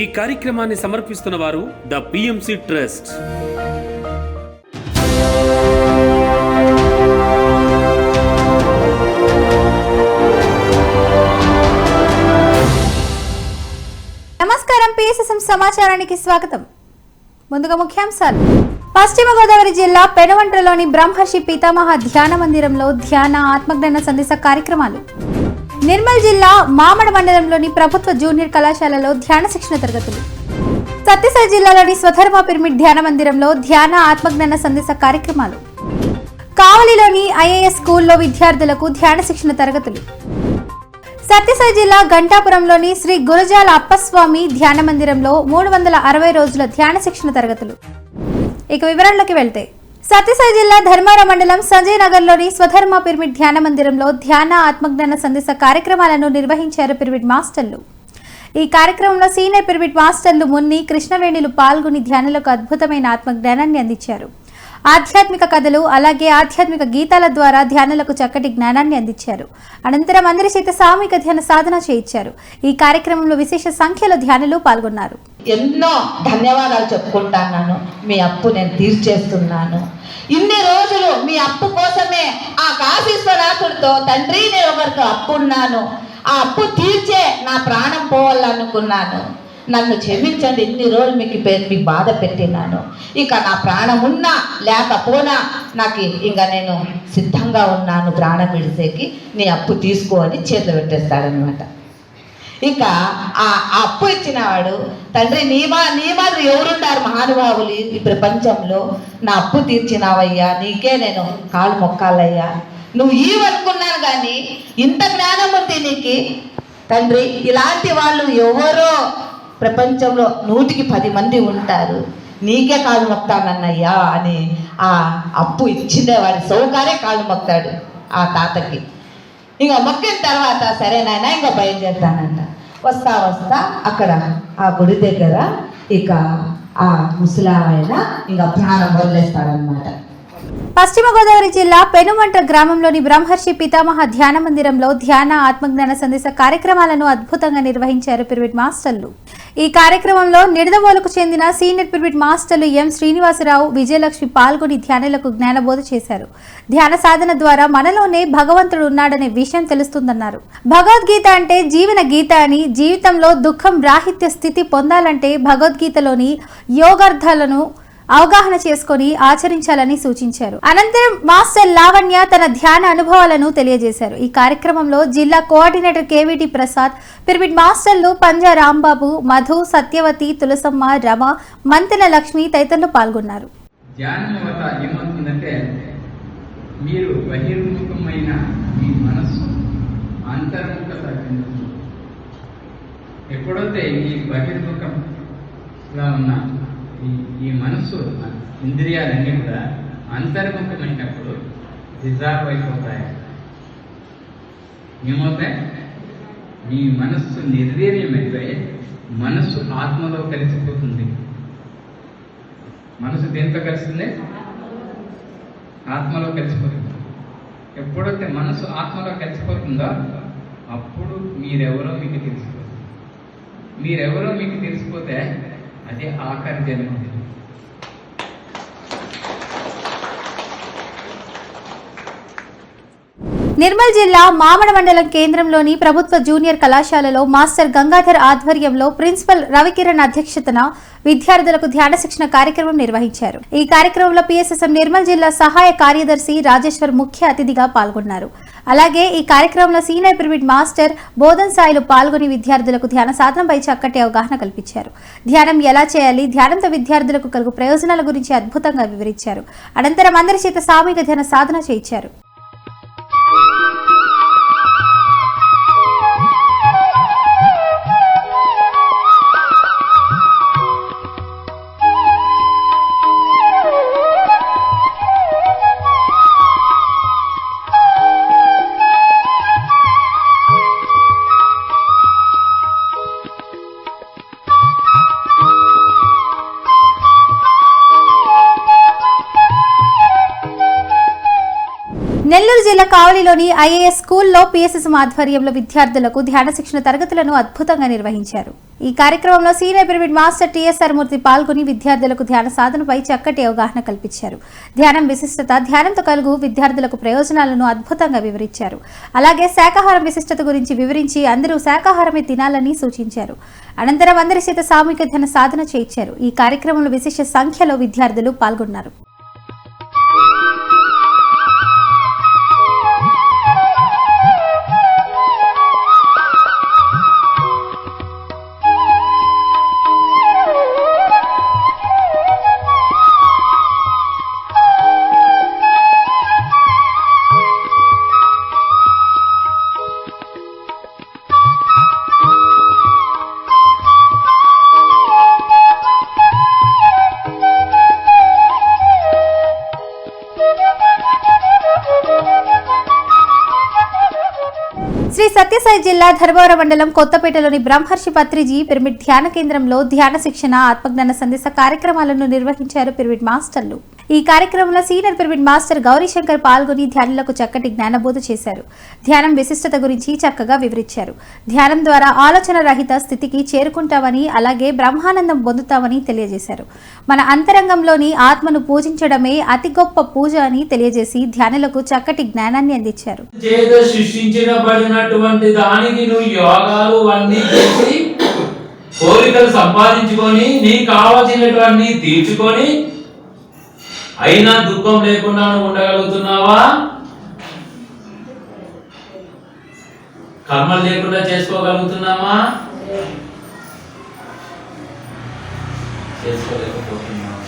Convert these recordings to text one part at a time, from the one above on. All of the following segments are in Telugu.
ఈ కార్యక్రమాన్ని సమర్పిస్తున్న వారు ద పిఎంసి ట్రస్ట్. నమస్కారం పిఎస్ఎస్ఎం సమాచారానికి స్వాగతం. ముందుగా ముఖ్యాంశాలు. పశ్చిమ గోదావరి జిల్లా పెనువంట్రలోని బ్రహ్మర్షి పితామహ ధ్యాన మందిరంలో ధ్యాన ఆత్మజ్ఞాన సందేశ కార్యక్రమాలు. నిర్మల్ జిల్లా మామడ మండలంలోని ప్రభుత్వ జూనియర్ కళాశాలలో ధ్యాన శిక్షణ తరగతులు. సత్యసాయి జిల్లాలోని స్వధర్మ పిరమిడ్ ధ్యాన మందిరంలో ధ్యాన ఆత్మజ్ఞాన సందేశ కార్యక్రమాలు. కావలిలోని ఐఏఎస్ స్కూల్లో విద్యార్థులకు ధ్యాన శిక్షణ తరగతులు. సత్యసాయి జిల్లా గంటాపురంలోని శ్రీ గురజాల అప్పస్వామి ధ్యాన మందిరంలో మూడు వందల అరవై రోజుల ధ్యాన శిక్షణ తరగతులు. ఇక వివరాల్లోకి వెళ్తే సత్యసాయి జిల్లా ధర్మార మండలం సంజయ్ నగర్లోని స్వధర్మ పిరమిడ్ ధ్యాన మందిరంలో ధ్యాన ఆత్మజ్ఞాన సందేశ కార్యక్రమాలను నిర్వహించారు పిరమిడ్ మాస్టర్లు. ఈ కార్యక్రమంలో సీనియర్ పిరమిడ్ మాస్టర్లు మున్ని కృష్ణవేణులు పాల్గొని ధ్యానులకు అద్భుతమైన ఆత్మజ్ఞానాన్ని అందించారు. ఆధ్యాత్మిక కథలు అలాగే ఆధ్యాత్మిక గీతాల ద్వారా ధ్యానులకు చక్కటి జ్ఞానాన్ని అందించారు. అనంతరం అందరి చేత సామూహిక ధ్యాన సాధన చేయించారు. ఈ కార్యక్రమంలో విశేష సంఖ్యలో ధ్యానులు పాల్గొన్నారు. ఎన్నో ధన్యవాదాలు చెప్పుకుంటున్నాను మీ అప్పు నేను తీర్చేస్తున్నాను. ఇన్ని రోజులు మీ అప్పు కోసమే ఆ కాశీశ్వరాసుడితో తండ్రి నేను ఒకరికి అప్పు ఉన్నాను. ఆ అప్పు తీర్చే నా ప్రాణం పోవాలనుకున్నాను. నన్ను క్షమించండి ఇన్ని రోజులు మీకు మీకు బాధ పెట్టినాను. ఇక నా ప్రాణం ఉన్నా లేకపోనా నాకు ఇంకా నేను సిద్ధంగా ఉన్నాను ప్రాణం విడిసేకి నీ అప్పు తీసుకో అని చేతులు పెట్టేస్తాడనమాట ఇక ఆ అప్పు ఇచ్చినవాడు తండ్రి నీ మా నీ మాదిరి ఎవరుండారు మహానుభావులు ఈ- ప్రపంచంలో? నా అప్పు తీర్చినావయ్యా నీకే నేను కాలు మొక్కాలయ్యా. నువ్వు ఈవనుకున్నాను కానీ ఇంత జ్ఞానం ఉంది నీకు. తండ్రి ఇలాంటి వాళ్ళు ఎవరో ప్రపంచంలో నూటికి పది మంది ఉంటారు. నీకే కాలు మొక్తానన్నయ్యా అని ఆ అప్పు ఇచ్చిందే వాడి సౌకారే కాలు మొక్తాడు ఆ తాతకి. ఇంకా మొక్కిన తర్వాత సరే నాయన ఇంకా బయలుదేరుతానంట. వస్తా వస్తా అక్కడ ఆ గుడి దగ్గర ఇక ఆ ముసలాయన ఇంకా ప్రాణం వదిలేస్తాడనమాట పశ్చిమ గోదావరి జిల్లా పెనుమంట గ్రామంలోని బ్రహ్మర్షి పితామహ ధ్యాన మందిరంలో ధ్యాన ఆత్మజ్ఞాన సందేశ కార్యక్రమాలను అద్భుతంగా నిర్వహించారు పిరివిడ్ మాస్టర్లు. ఈ కార్యక్రమంలో నిడదవోలకు చెందిన సీనియర్ పిరివిడ్ మాస్టర్లు ఎం శ్రీనివాసరావు విజయలక్ష్మి పాల్గొని ధ్యానులకు జ్ఞానబోధ చేశారు. ధ్యాన సాధన ద్వారా మనలోనే భగవంతుడు ఉన్నాడనే విషయం తెలుస్తుందన్నారు. భగవద్గీత అంటే జీవన గీత అని జీవితంలో దుఃఖం రాహిత్య స్థితి పొందాలంటే భగవద్గీతలోని యోగార్థాలను అవగాహన చేసుకొని ఆచరించాలని సూచించారు. అనంతరం మాస్టర్ లావణ్య తన ధ్యాన అనుభవాలను తెలియజేశారు. ఈ కార్యక్రమంలో జిల్లా కోఆర్డినేటర్ కేవీటి ప్రసాద్ పిరమిడ్ మాస్టర్లు పంజా రాంబాబు మధు సత్యవతి తులసమ్మ రమ మంతెన లక్ష్మి తదితరులు పాల్గొన్నారు. మీరు బహిర్ముఖమైన మీ మనస్సు అంతర్ముఖత ఎప్పుడైతే ఈ బహిర్ముఖంగా ఉన్న ఈ మనస్సు ఇంద్రియాలన్నీ కూడా అంతర్ముఖమైనప్పుడు డిజాల్వ్ అయిపోతాయి. ఏమవుతాయి? మీ మనస్సు నిర్వీర్యమైపోయి మనస్సు ఆత్మలో కలిసిపోతుంది. మనసు దేంతో కలిసిందే? ఆత్మలో కలిసిపోతుంది. ఎప్పుడైతే మనసు ఆత్మలో కలిసిపోతుందో అప్పుడు మీరెవరో మీకు తెలిసిపోతుంది మీరెవరో మీకు తెలిసిపోతే అదే ఆఖరి జన్మ. నిర్మల్ జిల్లా మామడ మండలం కేంద్రంలోని ప్రభుత్వ జూనియర్ కళాశాలలో మాస్టర్ గంగాధర్ ఆధ్వర్యంలో ప్రిన్సిపల్ రవికిరణ్ అధ్యక్షతన విద్యార్థులకు ధ్యాన శిక్షణ కార్యక్రమం నిర్వహించారు. ఈ కార్యక్రమంలో పిఎస్ఎస్ఎం నిర్మల్ జిల్లా సహాయ కార్యదర్శి రాజేశ్వర్ ముఖ్య అతిథిగా పాల్గొన్నారు. అలాగే ఈ కార్యక్రమంలో senior pyramid master Bodhan Sailu పాల్గొని విద్యార్థులకు ధ్యాన సాధనపై చక్కటి అవగాహన కల్పించారు. ధ్యానం ఎలా చేయాలి ధ్యానంతో విద్యార్థులకు కలుగు ప్రయోజనాల గురించి అద్భుతంగా వివరించారు. అనంతరం అందరి చేత సామూహిక ధ్యాన సాధన చేయించారు. Thank you. కావలిలోని ఐఏఎస్ స్కూల్లో పిఎస్ఎస్ ఆధ్వర్యంలో విద్యార్థులకు ధ్యాన శిక్షణ తరగతులను అద్భుతంగా నిర్వహించారు. ఈ కార్యక్రమంలో senior pyramid master TSR Murthy పాల్గొని విద్యార్థులకు ధ్యాన సాధనపై చక్కటి అవగాహన కల్పించారు. ధ్యానం విశిష్టత ధ్యానంతో కలుగు విద్యార్థులకు ప్రయోజనాలను అద్భుతంగా వివరించారు. అలాగే శాకాహారం విశిష్టత గురించి వివరించి అందరూ శాకాహారమే తినాలని సూచించారు. అనంతరం అందరి చేత సామూహిక ధ్యాన సాధన చేయించారు. ఈ కార్యక్రమంలో విశిష్ట సంఖ్యలో విద్యార్థులు పాల్గొన్నారు. శ్రీ జిల్లా ధర్మవరం మండలం కొత్తపేటలోని బ్రహ్మర్షి పత్రిజీ పిరమిడ్ ధ్యాన కేంద్రంలో ధ్యాన శిక్షణ ఆత్మజ్ఞాన సందేశ కార్యక్రమాలను నిర్వహించారు పిరమిడ్ మాస్టర్లు. ఈ కార్యక్రమంలో సీనియర్ పిరమిడ్ మాస్టర్ గౌరీశంకర్ పాల్గొని ధ్యానులకు చక్కటి జ్ఞానబోధ చేశారు. ధ్యానం విశిష్టత గురించి చక్కగా వివరించారు. ధ్యానం ద్వారా ఆలోచన రహిత స్థితికి చేరుకుంటామని అలాగే బ్రహ్మానందం పొందుతామని తెలియజేశారు. మన అంతరంగంలోని ఆత్మను పూజించడమే అతి గొప్ప పూజ అని తెలియజేసి ధ్యానులకు చక్కటి జ్ఞానాన్ని అందించారు. సృష్టించబడినటువంటి దానికి నువ్వు యోగాలు అన్నీ చేసి కోరికలు సంపాదించుకొని నీకు కావాల్సినటువంటి తీర్చుకొని అయినా దుఃఖం లేకుండా ఉండగలుగుతున్నావా? కర్మలు లేకుండా చేసుకోగలుగుతున్నామా? చేసుకోలేకపోతున్నావా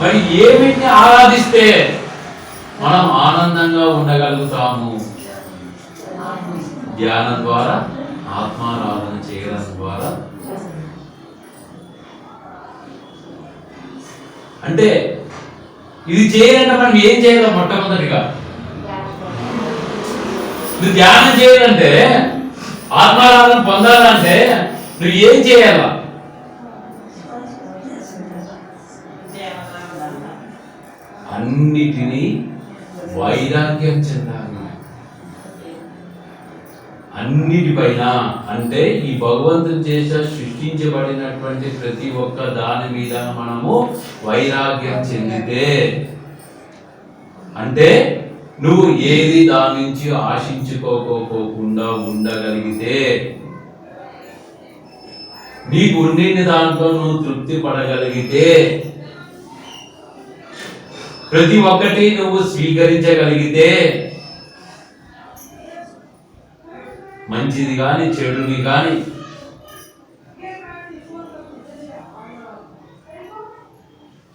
మరి ఏమిటిని ఆరాధిస్తే మనం ఆనందంగా ఉండగలుగుతాము? ధ్యానం ద్వారా ఆత్మారాధన చేయడం అంటే ఇది చేయాలంటే మనం ఏం చేయాలి మొట్టమొదటిగా? నువ్వు ధ్యానం చేయాలంటే ఆత్మారాధన పొందాలంటే నువ్వు ఏం చేయాలా? అన్నిటినీ వైరాగ్యం చెంద అన్నిటిపైన అంటే ఈ భగవంతుడు చేత సృష్టించబడినటువంటి ప్రతి ఒక్క దాని మీద మనము వైరాగ్యం చెందితే అంటే నువ్వు ఏది దాని నుంచి ఆశించుకోకోకుండా ఉండగలిగితే నీకు ఉండిన దాంట్లో నువ్వు తృప్తి పడగలిగితే ప్రతి ఒక్కటి నువ్వు స్వీకరించగలిగితే మంచిది కానీ చెడుని కానీ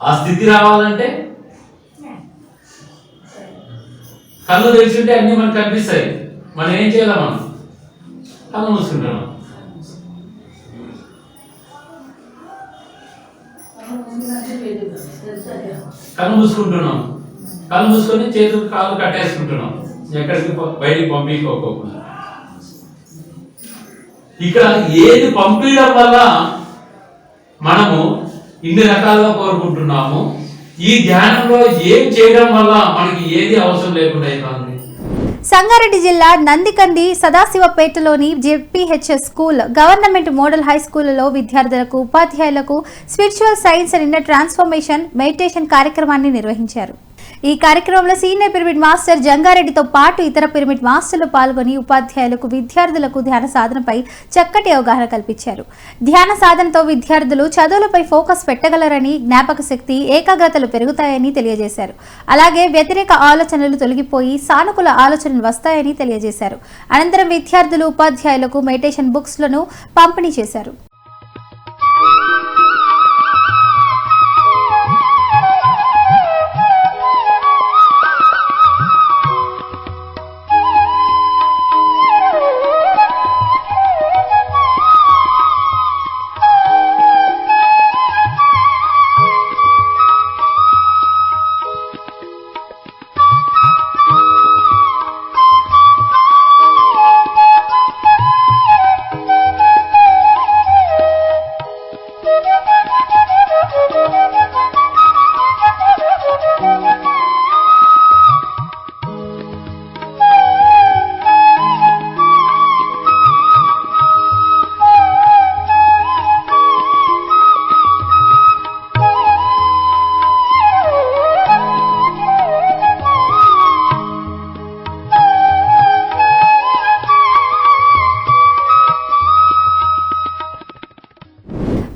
ఆ స్థితి రావాలంటే? కళ్ళు తెలిసింటే అన్ని మనకు కనిపిస్తాయి. మనం ఏం చేయాలి మనం? కళ్ళు మూసుకుంటున్నాం కళ్ళు మూసుకుంటున్నాం. కళ్ళు మూసుకొని చేతులు కాళ్ళు కట్టేసుకుంటున్నాం. ఎక్కడికి బయటికి పంపించుకోకుండా ఇక్కడ ఏది పంపించడం వల్ల మనము ఇన్ని రకాలుగా కోరుకుంటున్నాము. ఈ ధ్యానంలో ఏం చేయడం వల్ల మనకి ఏది అవసరం లేకుండా అయిపోయింది సంగారెడ్డి జిల్లా Nandikandi సదాశివపేటలోని JPHS school government model high స్కూల్లో విద్యార్థులకు ఉపాధ్యాయులకు spiritual science and inner transformation meditation కార్యక్రమాన్ని నిర్వహించారు. ఈ కార్యక్రమంలో సీనియర్ పిరమిడ్ మాస్టర్ జంగారెడ్డితో పాటు ఇతర పిరమిడ్ మాస్టర్లు పాల్గొని ఉపాధ్యాయులకు విద్యార్థులకు ధ్యాన సాధనపై చక్కటి అవగాహన కల్పించారు. ధ్యాన సాధనతో విద్యార్థులు చదువులపై ఫోకస్ పెట్టగలరని జ్ఞాపక శక్తి ఏకాగ్రతలు పెరుగుతాయని తెలియజేశారు. అలాగే వ్యతిరేక ఆలోచనలు తొలగిపోయి సానుకూల ఆలోచనలు వస్తాయని తెలియజేశారు. అనంతరం విద్యార్థులు ఉపాధ్యాయులకు మెడిటేషన్ బుక్స్లను పంపిణీ చేశారు.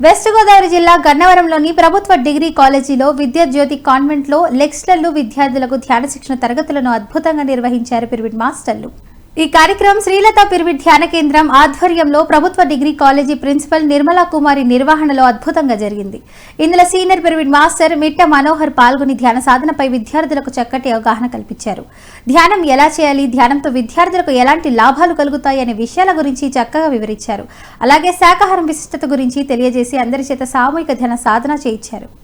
వెస్ట్ గోదావరి జిల్లా గన్నవరంలోని ప్రభుత్వ డిగ్రీ కాలేజీలో విద్యాజ్యోతి కాన్వెంట్లో లెక్చరర్లు విద్యార్థులకు ధ్యాన శిక్షణ తరగతులను అద్భుతంగా నిర్వహించారు పిరమిడ్ మాస్టర్లు. ఈ కార్యక్రమం శ్రీలత పిరమిడ్ ధ్యాన కేంద్రం ఆధ్వర్యంలో ప్రభుత్వ degree college principal Nirmala Kumari నిర్వహణలో అద్భుతంగా జరిగింది. ఇందులో సీనియర్ పిరమిడ్ మాస్టర్ మిట్ట మనోహర్ పాల్గొని ధ్యాన సాధనపై విద్యార్థులకు చక్కటి అవగాహన కల్పించారు. ధ్యానం ఎలా చేయాలి? ధ్యానంతో విద్యార్థులకు ఎలాంటి లాభాలు కలుగుతాయి అనే విషయాల గురించి చక్కగా వివరించారు. అలాగే శాకాహారం విశిష్టత గురించి తెలియజేసి అందరి చేత సామూహిక ధ్యాన సాధన చేయించారు.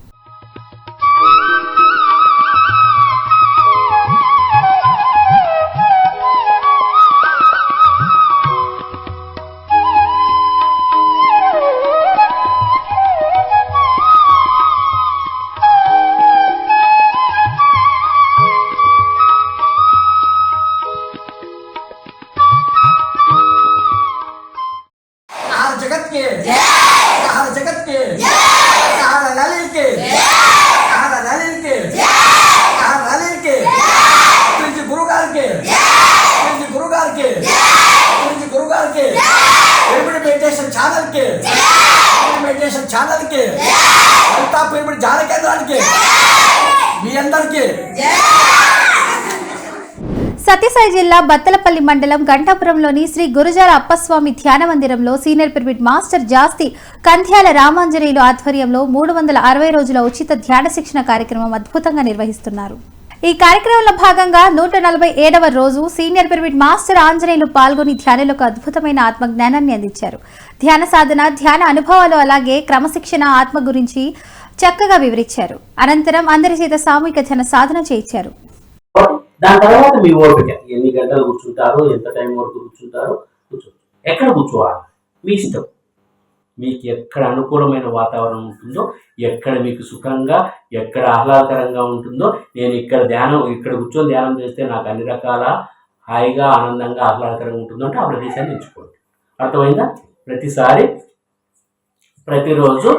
పిరమిడ్ ఛానల్కి అంతా పేరు జాన కేంద్రానికి. మీ అందరికీ. సత్యసాయి జిల్లా బత్తలపల్లి మండలం గంటాపురంలోని శ్రీ గురుజాల అప్పస్వామి ధ్యాన మందిరంలో senior pyramid master Jasti Kandhyala Ramanjaneyulu ఆధ్వర్యంలో మూడు వందల అరవై రోజుల ఉచిత ధ్యాన శిక్షణ కార్యక్రమం అద్భుతంగా నిర్వహిస్తున్నారు. ఈ కార్యక్రమంలో భాగంగా నూట నలభై ఏడవ రోజు సీనియర్ పిరమిడ్ మాస్టర్ ఆంజనేయులు పాల్గొని ధ్యానులకు అద్భుతమైన ఆత్మజ్ఞానాన్ని అందించారు. ధ్యాన సాధన ధ్యాన అనుభవాలు అలాగే క్రమశిక్షణ ఆత్మ గురించి చక్కగా వివరించారు. అనంతరం అందరి చేత సామూహిక ధ్యాన సాధన చేయించారు. దాని తర్వాత మీ ఓపిక. ఎన్ని గంటలు కూర్చుంటారు ఎంత టైం వరకు కూర్చుంటారు కూర్చో. ఎక్కడ కూర్చోవాలి? మీ ఇష్టం. మీకు ఎక్కడ అనుకూలమైన వాతావరణం ఉంటుందో ఎక్కడ మీకు సుఖంగా ఎక్కడ ఆహ్లాదకరంగా ఉంటుందో నేను ఇక్కడ ధ్యానం ఇక్కడ కూర్చొని ధ్యానం చేస్తే నాకు అన్ని రకాల హాయిగా ఆనందంగా ఆహ్లాదకరంగా ఉంటుందో అంటే ఆ ప్రదేశాన్ని ఎంచుకోండి. అర్థమైందా? ప్రతిసారి ప్రతిరోజు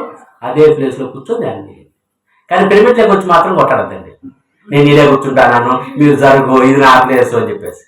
అదే ప్లేస్లో కూర్చొని ధ్యానం చేయండి. కానీ పిరమిడ్లోకి వచ్చి మాత్రం కొట్టడద్దండి. నేను ఇదే కూర్చుంటాను మీరు జరుగు ఇది నా ప్లేస్ అని చెప్పేసి.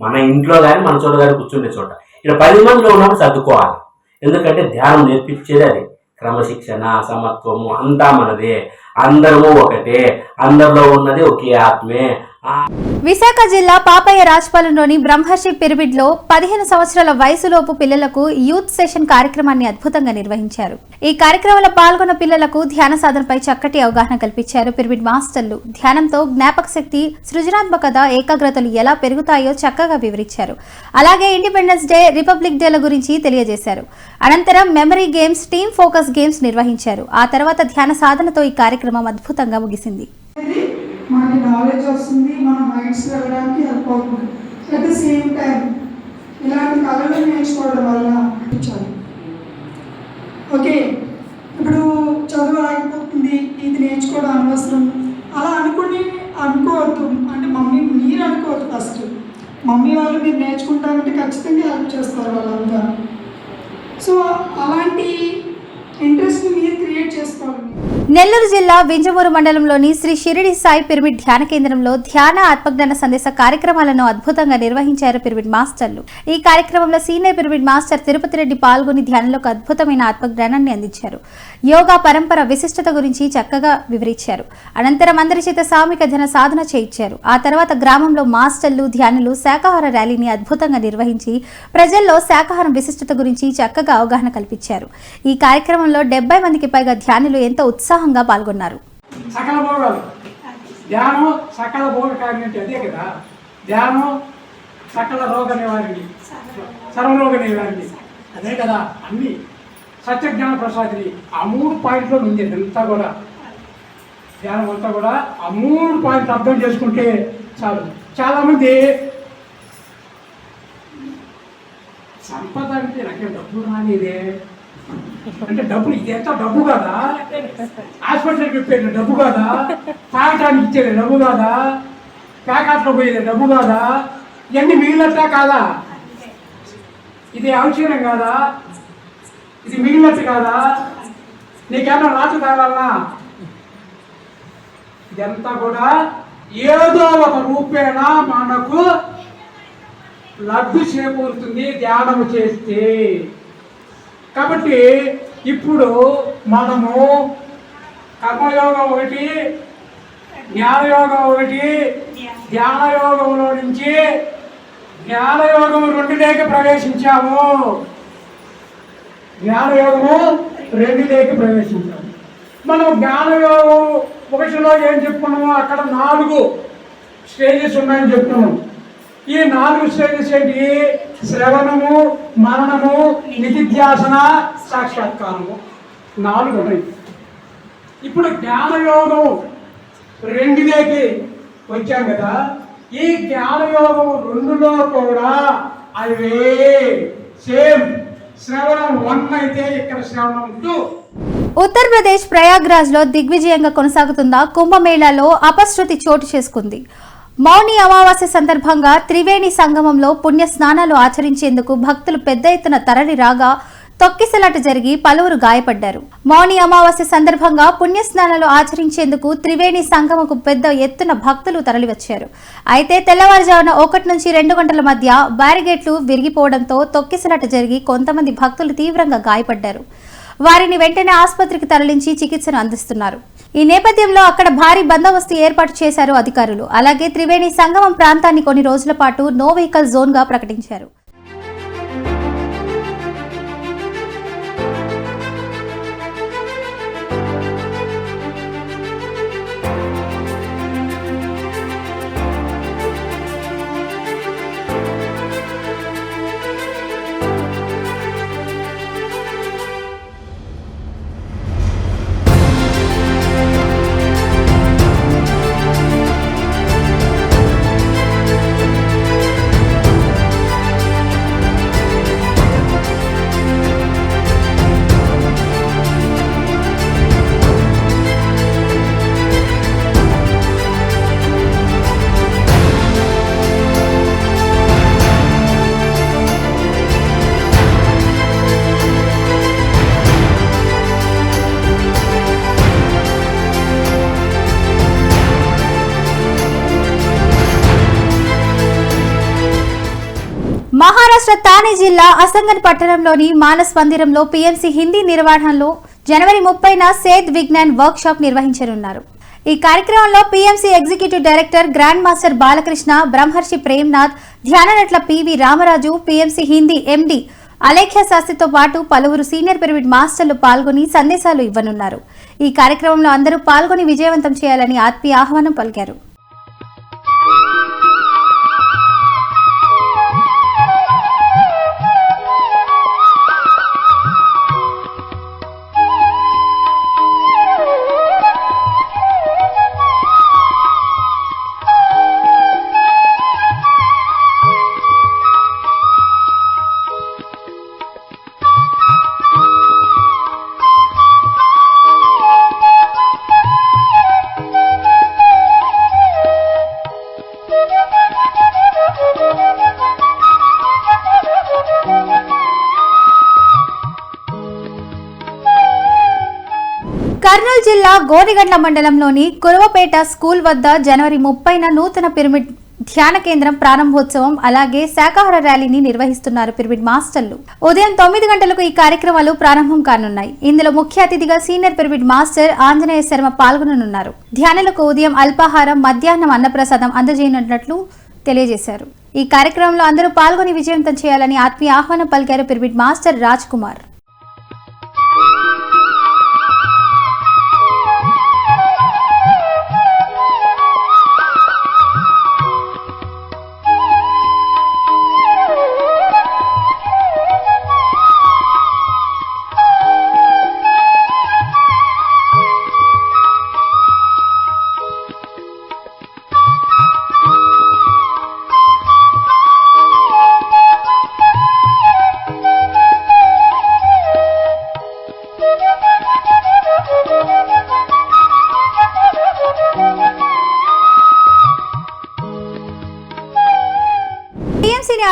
మన ఇంట్లో కానీ మన చోట కానీ కూర్చుండే చోట. ఇక్కడ పది మందిలో ఉన్నప్పుడు సర్దుకోవాలి. ఎందుకంటే ధ్యానం నేర్పించేది అది. క్రమశిక్షణ సమత్వము అంతా మనదే. అందరము ఒకటే. అందరిలో ఉన్నది ఒకే ఆత్మే. ఆ విశాఖ జిల్లా పాపయ్య రాజ్పాలెంలోని బ్రహ్మర్షి పిరమిడ్లో పదిహేను సంవత్సరాల వయసులోపు పిల్లలకు యూత్ సెషన్ కార్యక్రమాన్ని అద్భుతంగా నిర్వహించారు. ఈ కార్యక్రమంలో పాల్గొన్న పిల్లలకు ధ్యాన సాధనపై చక్కటి అవగాహన కల్పించారు పిరమిడ్ మాస్టర్లు. ధ్యానంతో జ్ఞాపక శక్తి సృజనాత్మకత ఏకాగ్రతలు ఎలా పెరుగుతాయో చక్కగా వివరించారు. అలాగే ఇండిపెండెన్స్ డే రిపబ్లిక్ డేల గురించి తెలియజేశారు. అనంతరం memory games team focus games నిర్వహించారు. ఆ తర్వాత ధ్యాన సాధనతో ఈ కార్యక్రమం అద్భుతంగా ముగిసింది. మనకి నాలెడ్జ్ వస్తుంది మన మైండ్స్ వెళ్ళడానికి హెల్ప్ అవుతుంది అట్ ద సేమ్ టైం ఇలాంటి కళలు నేర్చుకోవడం వల్ల చాలు ఓకే ఇప్పుడు చదువు రాకపోతుంది ఇది నేర్చుకోవడం అనవసరం. అలా అనుకుని అనుకోవద్దు. అంటే మమ్మీ మీరు అనుకోవద్దు ఫస్ట్. మమ్మీ వాళ్ళు మీరు నేర్చుకుంటారంటే ఖచ్చితంగా హెల్ప్ చేస్తారు వాళ్ళంతా. సో అలాంటి నెల్లూరు జిల్లా వింజమూరు మండలంలోని శ్రీ షిరిడి సాయి పిరమిడ్ ధ్యాన కేంద్రంలో ధ్యాన ఆత్మజ్ఞాన సందేశ కార్యక్రమాలను అద్భుతంగా నిర్వహించారు పిరమిడ్ మాస్టర్లు. ఈ కార్యక్రమంలో senior pyramid master Tirupati Reddy పాల్గొని ధ్యానంలోకి అద్భుతమైన ఆత్మజ్ఞానాన్ని అందించారు. యోగా పరంపర విశిష్టత గురించి చక్కగా వివరించారు. అనంతరం అందరి చేత సామిక ధ్యాన సాధన చేయించారు. ఆ తర్వాత గ్రామంలో మాస్టర్లు ధ్యానులు శాకాహార ర్యాలీని అద్భుతంగా నిర్వహించి ప్రజల్లో శాకాహారం విశిష్టత గురించి చక్కగా అవగాహన కల్పించారు. ఈ కార్యక్రమంలో డెబ్బై మందికి పైగా ధ్యానులు ఎంతో ఉత్సాహంగా పాల్గొన్నారు. సకల భోగాలు ధ్యానం సకల భోగ కారణి అదే కదా. ధ్యానం సకల రోగ నివారణి. సర్వరోగ నివారణి. అదే కదా అన్ని. సత్యజ్ఞాన ప్రసాదిని ఆ మూడు పాయింట్లో ఉంది అంతా కూడా. ధ్యానం అంతా కూడా ఆ మూడు పాయింట్లు అర్థం చేసుకుంటే చాలు. చాలామంది సంపద అంటే నాకేం డబ్బు రానిదే. అంటే డబ్బులు ఇది ఎంత? డబ్బు కదా? హాస్పిటల్కి ఇప్పేది డబ్బు కాదా? తాగటానికి ఇచ్చేది డబ్బు కాదా? ప్యాకాట్లో పోయేది డబ్బు కాదా? ఇవన్నీ మిగిలినట్టా కాదా? ఇది అవసరం కాదా? ఇది మిగిలినట్టు కాదా? నీకేమన్నా రాత్రి కావాలన్నా ఇదంతా కూడా ఏదో ఒక రూపేణ మనకు లబ్ధి చేకూరుతుంది ధ్యానం చేస్తే. కాబట్టి ఇప్పుడు మనము కర్మయోగం ఒకటి జ్ఞానయోగం ఒకటి ధ్యానయోగంలో నుంచి జ్ఞానయోగం రెండులోకి ప్రవేశించాము. జ్ఞానయోగము రెండులోకి ప్రవేశించాము. మనం జ్ఞానయోగం ఒకటిలో ఏం చెప్పుకున్నామో? అక్కడ నాలుగు స్టేజెస్ ఉన్నాయని చెప్తున్నాం ఈ నాలుగు స్టేజెస్ ఏంటి? శ్రవణము మరణము నిధిధ్యాసన సాక్షాత్కారము. నాలుగు ఉన్నాయి. ఇప్పుడు జ్ఞానయోగం రెండులోకి వచ్చాం కదా. ఈ జ్ఞానయోగం రెండులో కూడా అవే సేమ్. శ్రవణం వన్ అయితే ఇక్కడ శ్రవణం టూ. ఉత్తరప్రదేశ్ ప్రయాగ్రాజ్లో దిగ్విజయంగా కొనసాగుతున్న కుంభమేళాలో అపశృతి చోటు చేసుకుంది. మౌని అమావాస్య సందర్భంగా త్రివేణి సంగమంలో పుణ్య స్నానాలు ఆచరించేందుకు భక్తులు పెద్ద ఎత్తున తరలి రాగా తొక్కిసలాట జరిగి పలువురు గాయపడ్డారు. మౌని అమావాస్య సందర్భంగా పుణ్య స్నానాలు ఆచరించేందుకు త్రివేణి సంగమకు పెద్ద ఎత్తున భక్తులు తరలివచ్చారు. అయితే తెల్లవారుజామున ఒకటి నుంచి రెండు గంటల మధ్య బ్యారిగేట్లు విరిగిపోవడంతో తొక్కిసలాట జరిగి కొంతమంది భక్తులు తీవ్రంగా గాయపడ్డారు. వారిని వెంటనే ఆసుపత్రికి తరలించి చికిత్సను అందిస్తున్నారు. ఈ నేపథ్యంలో అక్కడ భారీ బందోబస్తు ఏర్పాటు చేశారు అధికారులు. అలాగే త్రివేణి సంగమం ప్రాంతాన్ని కొన్ని రోజుల పాటు నో వెహికల్ జోన్గా ప్రకటించారు. థానే జిల్లా అసంగన్ పట్టణంలోని మానస్ మందిరంలో పీఎంసీ హిందీ నిర్వహణలో జనవరి ముప్పైన సేద్ విజ్ఞాన్ వర్క్ షాప్ నిర్వహించనున్నారు. ఈ కార్యక్రమంలో PMC executive director grand master Balakrishna Brahmarshi Premnath ధ్యాననట్ల PV Ramaraju PMC Hindi MD Alekhya శాస్త్రితో పాటు పలువురు సీనియర్ పిరమిడ్ మాస్టర్లు పాల్గొని సందేశాలు ఇవ్వనున్నారు. ఈ కార్యక్రమంలో అందరూ పాల్గొని విజయవంతం చేయాలని ఆత్మీయ ఆహ్వానం పలికారు. జిల్లా గోనిగండ్ల మండలంలోని కురవపేట స్కూల్ వద్ద జనవరి ముప్పైన నూతన పిరమిడ్ ధ్యాన కేంద్రం ప్రారంభోత్సవం అలాగే శాకాహార ర్యాలీని నిర్వహిస్తున్నారు పిరమిడ్ మాస్టర్లు. ఉదయం తొమ్మిది గంటలకు ఈ కార్యక్రమాలు ప్రారంభం కానున్నాయి. ఇందులో ముఖ్య అతిథిగా senior pyramid master Anjaneya Sharma పాల్గొననున్నారు. ధ్యానులకు ఉదయం అల్పాహారం మధ్యాహ్నం అన్నప్రసాదం అందజేయనున్నట్లు తెలియజేశారు. ఈ కార్యక్రమంలో అందరూ పాల్గొని విజయవంతం చేయాలని ఆత్మీయ ఆహ్వానం పలికారు పిరమిడ్ మాస్టర్ రాజ్ కుమార్.